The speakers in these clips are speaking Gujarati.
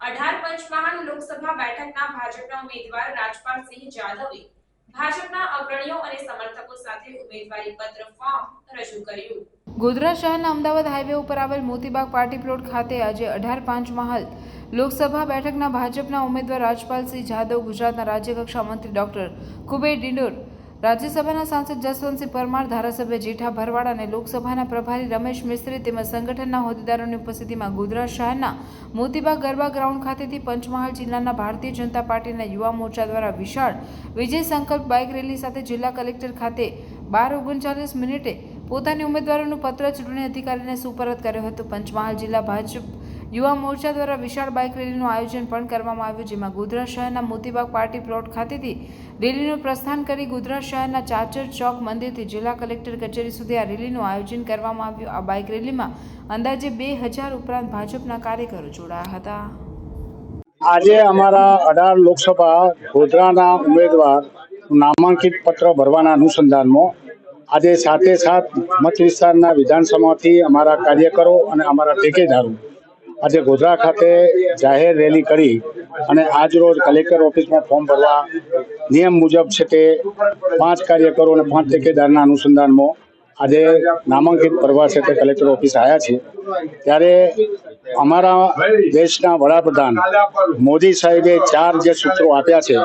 લોકસભા બેઠકના ભાજપના ઉમેદવાર રાજપાલસિંહ જાદવે ભાજપના અગ્રણીઓ અને સમર્થકો સાથે ઉમેદવારી પત્ર ફોર્મ રજૂ કર્યું. ગોધરા શહેરના અમદાવાદ હાઈવે ઉપર આવેલ મોતીબાગ પાર્ટી પ્લોટ ખાતે આજે અઢાર પાંચ મહાલ લોકસભા બેઠકના ભાજપના ઉમેદવાર રાજપાલસિંહ જાદવ ગુજરાતના રાજ્યકક્ષા મંત્રી ડોક્ટર કુબેર ડિંડોર રાજ્યસભાના સાંસદ જસવંતસિંહ પરમાર, ધારાસભ્ય જેઠા ભરવાડ અને લોકસભાના પ્રભારી રમેશ મિસ્ત્રી તેમજ સંગઠનના હોદ્દેદારોની ઉપસ્થિતિમાં ગોધરા શહેરના મોતીબાગ ગરબા ગ્રાઉન્ડ ખાતેથી પંચમહાલ જિલ્લાના ભારતીય જનતા પાર્ટીના યુવા મોરચા દ્વારા વિશાળ વિજય સંકલ્પ બાઇક રેલી સાથે જિલ્લા કલેક્ટર ખાતે બાર ઓગણચાલીસ મિનિટે પોતાની ઉમેદવારોનું પત્ર ચૂંટણી અધિકારીને સુપરત કર્યો હતો. પંચમહાલ જિલ્લા ભાજપ યુવા મોરચા દ્વારા વિશાળ બાઇક રેલીનું આયોજન પણ કરવામાં આવ્યું, જેમાં ગોધરા શહેરના મોતીબાગ પાર્ટી પ્લોટ ખાતેથી રેલીનું પ્રસ્થાન કરી ગોધરા શહેરના ચાચર ચોક મંદિરથી જિલ્લા કલેક્ટર કચેરી સુધી આ રેલીનું આયોજન કરવામાં આવ્યું. આ બાઇક રેલીમાં અંદાજે બે હજાર ઉપરાંત ભાજપના કાર્યકરો જોડાયા હતા. આજે અમારા અઢાર લોકસભા ગોધરાના ઉમેદવાર નામાંકિત પત્ર ભરવાના અનુસંધાનમાં આજે સાથે સાથ મત વિસ્તારના વિધાનસભામાંથી અમારા કાર્યકરો અને અમારા ટેકેદારો આજે ગોધરા ખાતે જાહેર રેલી કરી અને આજ રોજ કલેક્ટર ઓફિસમાં ફોર્મ ભરવા નિયમ મુજબ છે તે પાંચ કાર્યકરો અને પાંચ ઠેકેદારના અનુસંધાનમાં આજે નામાંકિત ભરવા છે તે કલેક્ટર ઓફિસ આવ્યા છે. ત્યારે અમારા દેશના વડાપ્રધાન મોદી સાહેબે ચાર જે સૂત્રો આપ્યા છે,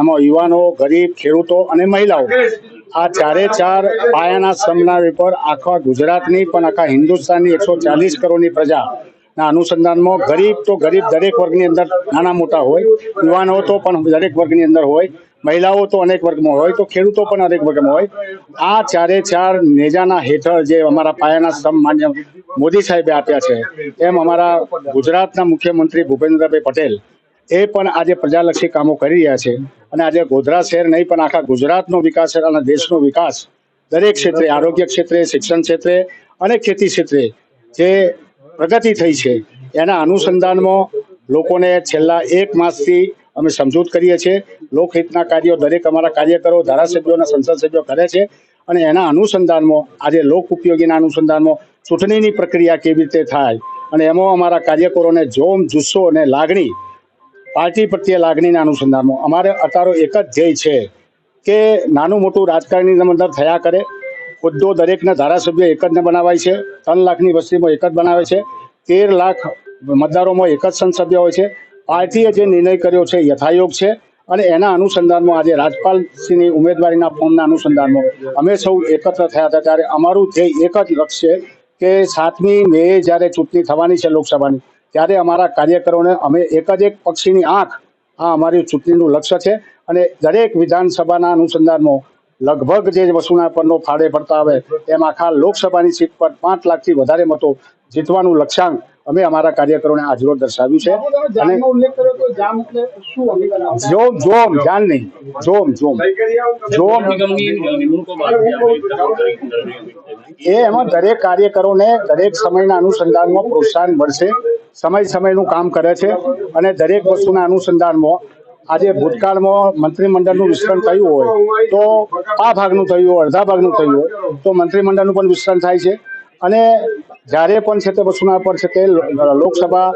એમાં યુવાનો, ગરીબ, ખેડૂતો અને મહિલાઓ. આ ચારે ચાર પાયાના સમના ઉપર આખા ગુજરાતની પણ આખા હિન્દુસ્તાનની એકસો ચાલીસ કરોડની પ્રજા ના, અનુસંધાનમાં ગરીબ તો ગરીબ દરેક વર્ગની અંદર નાના મોટા હોય યુવાનો તો પણ દરેક વર્ગની અંદર હોય, મહિલાઓ તો અનેક વર્ગમાં હોય, તો ખેડૂતો પણ અનેક વર્ગમાં હોય. આ ચારે ચાર નેજાના હેઠળ જે અમારા પાયાના સ્તંભ માન્ય મોદી સાહેબે આપ્યા છે, એમ અમારા ગુજરાતના મુખ્યમંત્રી ભૂપેન્દ્રભાઈ પટેલ એ પણ આજે પ્રજાલક્ષી કામો કરી રહ્યા છે. અને આજે ગોધરા શહેર નહીં, પણ આખા ગુજરાતનો વિકાસ અને દેશનો વિકાસ દરેક ક્ષેત્રે, આરોગ્ય ક્ષેત્રે, શિક્ષણ ક્ષેત્રે અને ખેતી ક્ષેત્રે જે પ્રગતિ થઈ છે. એના અનુસંધાનમાં લોકોને છેલ્લા એક માસથી અમે સમજૂત કરીએ છીએ. લોકહિતના કાર્યો દરેક અમારા કાર્યકરો, ધારાસભ્યોના સંસદસભ્યો સંસદ સભ્યો કરે છે અને એના અનુસંધાનમાં, આજે લોક ઉપયોગીના અનુસંધાનમાં ચૂંટણીની પ્રક્રિયા કેવી રીતે થાય અને એમાં અમારા કાર્યકરોને જોમ, જુસ્સો અને લાગણી, પાર્ટી પ્રત્યે લાગણીના અનુસંધાનમાં અમારે અત્યારે એક જ ધ્યેય છે કે નાનું મોટું રાજકારણની અંદર થયા કરે. હોદ્દો દરેકના ધારાસભ્ય એક જ બનાવાય છે. ત્રણ લાખની વસ્તીમાં એક જ બનાવે છે. તેર લાખ મતદારોમાં એક જ સંસદીય હોય છે. પાર્ટીએ જે નિર્ણય કર્યો છે યથાયોગ છે અને એના અનુસંધાનમાં આજે રાજપાલસિંહની ઉમેદવારીના ફોર્મના અનુસંધાનમાં અમે સૌ એકત્ર થયા હતા ત્યારે અમારું ધ્યેય એક જ લક્ષ્ય કે સાતમી મે જ્યારે ચૂંટણી થવાની છે લોકસભાની, ત્યારે અમારા કાર્યકરોને અમે એક જ એક પક્ષીની આંખ આ અમારી ચૂંટણીનું લક્ષ્ય છે અને દરેક વિધાનસભાના અનુસંધાનમાં લગભગ જે વસ્તુના પરનો ફાળે પડતા આવે એમ આખા લોકસભાની સીટ પર પાંચ લાખથી વધારે મતો જીતવાનું લક્ષ્યાંક અમે અમારા કાર્યકરોને આજરોજ દર્શાવ્યું છે. અને જોમ જોમ જાન નહીં. જોમ જોમ. જોમ. એ એમાં દરેક કાર્યકરોને દરેક સમયના અનુસંધાનમાં પ્રોત્સાહન મળશે. સમય સમયનું કામ કરે છે અને દરેક વસ્તુના અનુસંધાનમાં આજે ભૂતકાળમાં મંત્રીમંડળનું વિસ્તરણ થયું હોય, તો આ ભાગનું થયું હોય, અડધા ભાગનું થયું હોય, તો મંત્રીમંડળનું પણ વિસ્તરણ થાય છે. અને જ્યારે પણ છે તે વસુના પર છે તે લોકસભા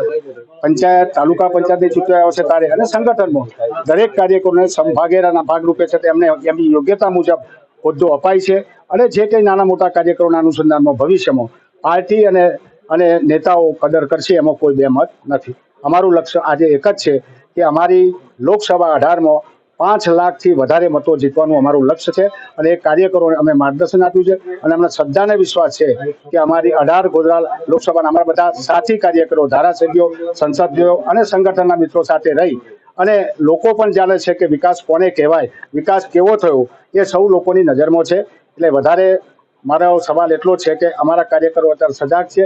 પંચાયત, તાલુકા પંચાયતની ચૂંટણી આવશે ત્યારે અને સંગઠનમાં દરેક કાર્યકરોને સંભાગેરાના ભાગરૂપે છે તે એમને યોગ્યતા મુજબ હોદ્દો અપાય છે અને જે કંઈ નાના મોટા કાર્યકરોના અનુસંધાનમાં ભવિષ્યમાં પાર્ટી અને અને નેતાઓ કદર કરશે એમાં કોઈ બેમત નથી. અમારું લક્ષ્ય આજે એક જ છે કે અમારી લોકસભા અઢારમાં પાંચ લાખથી વધારે મતો જીતવાનું અમારું લક્ષ્ય છે અને એ કાર્યકરોને અમે માર્ગદર્શન આપ્યું છે અને અમને શ્રદ્ધાને વિશ્વાસ છે કે અમારી અઢાર ગોધરા લોકસભાના અમારા બધા સાથી કાર્યકરો, ધારાસભ્યો સંસદીઓ અને સંગઠનના મિત્રો સાથે રહી અને લોકો પણ જાણે છે કે વિકાસ કોને કહેવાય, વિકાસ કેવો થયો, એ સૌ લોકોની નજરમાં છે. એટલે વધારે મારો સવાલ એટલો છે કે અમારા કાર્યકરો અત્યારે સજાગ છે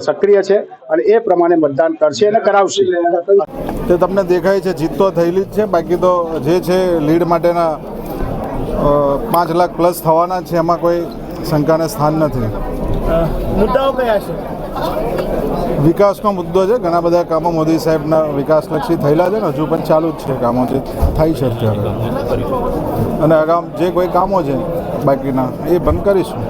સક્રિય છે અને એ પ્રમાણે મતદાન કરશે અને કરાવશે. તે તમને દેખાય છે જીત તો થયેલી જ છે. બાકી તો જે છે લીડ માટેના પાંચ લાખ પ્લસ થવાના છે એમાં કોઈ શંકાને સ્થાન નથી. મુદ્દાઓ કયા છે? વિકાસનો મુદ્દો છે. ઘણા બધા કામો મોદી સાહેબના વિકાસલક્ષી થયેલા છે ને હજુ પણ ચાલુ જ છે કામો જે થાય છે અત્યારે અને આગામ જે કોઈ કામો છે બાકીના એ બંધ કરીશું.